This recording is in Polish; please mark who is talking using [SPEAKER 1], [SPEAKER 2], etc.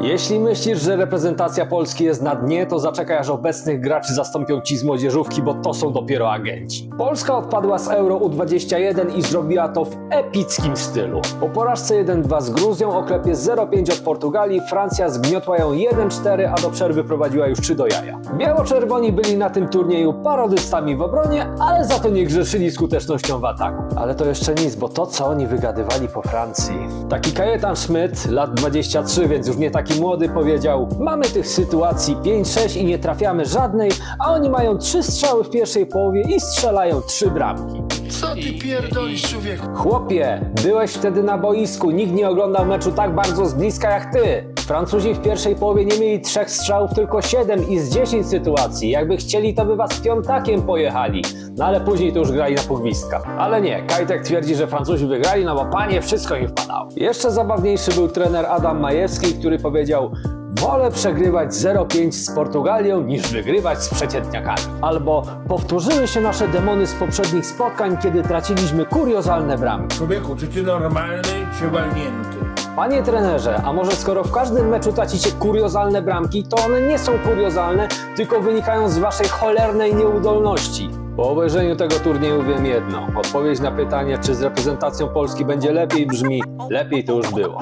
[SPEAKER 1] Jeśli myślisz, że reprezentacja Polski jest na dnie, to zaczekaj aż obecnych graczy zastąpią ci z młodzieżówki, bo to są dopiero agenci. Polska odpadła z Euro U21 i zrobiła to w epickim stylu. Po porażce 1-2 z Gruzją, oklepie 0-5 od Portugalii, Francja zgniotła ją 1-4, a do przerwy prowadziła już 3 do jaja. Biało-czerwoni byli na tym turnieju parodystami w obronie, ale za to nie grzeszyli skutecznością w ataku. Ale to jeszcze nic, bo to co oni wygadywali po Francji. Taki Kajetan Schmidt, lat 23, więc już nie taki młody, powiedział Mamy tych sytuacji 5-6 i nie trafiamy żadnej, a oni mają 3 strzały w pierwszej połowie i strzelają 3 bramki.
[SPEAKER 2] Co ty pierdolisz, człowieku?
[SPEAKER 1] Chłopie, byłeś wtedy na boisku, nikt nie oglądał meczu tak bardzo z bliska jak ty. Francuzi w pierwszej połowie nie mieli trzech strzałów, tylko 7 i z 10 sytuacji. Jakby chcieli, to by was piątakiem pojechali. No ale później to już grali na pogwistka. Ale nie, Kajtek twierdzi, że Francuzi wygrali, no bo panie, wszystko im wpadało. Jeszcze zabawniejszy był trener Adam Majewski, który powiedział Wolę przegrywać 0-5 z Portugalią niż wygrywać z przeciętniakami. Albo powtórzyły się nasze demony z poprzednich spotkań, kiedy traciliśmy kuriozalne bramki.
[SPEAKER 2] Człowieku, czy ty normalny, czy walnięty?
[SPEAKER 1] Panie trenerze, a może skoro w każdym meczu tracicie kuriozalne bramki, to one nie są kuriozalne, tylko wynikają z waszej cholernej nieudolności. Po obejrzeniu tego turnieju wiem jedno. Odpowiedź na pytanie, czy z reprezentacją Polski będzie lepiej brzmi, lepiej to już było.